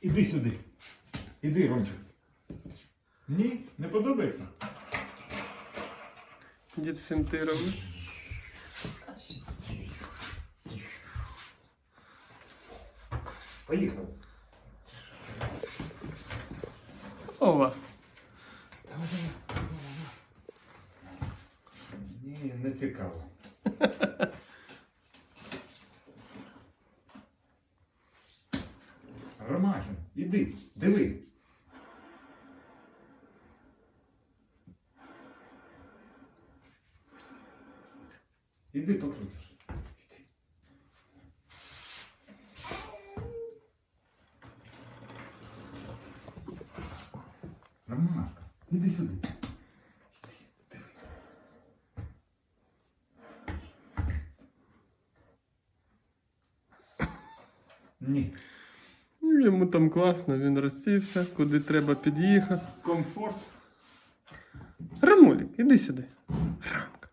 Іди сюди. Іди, Ромчик. Ні, не подобається? Дід фінти робить. Поїхав. Ова. Ні, не цікаво. Ромахін, іди, диви. Іди покрутиш. Іди. Ромашка, іди сюди. Ні. Йому там класно, він розсівся, куди треба під'їхати. Комфорт. Рамулік, іди сюди. Рамка.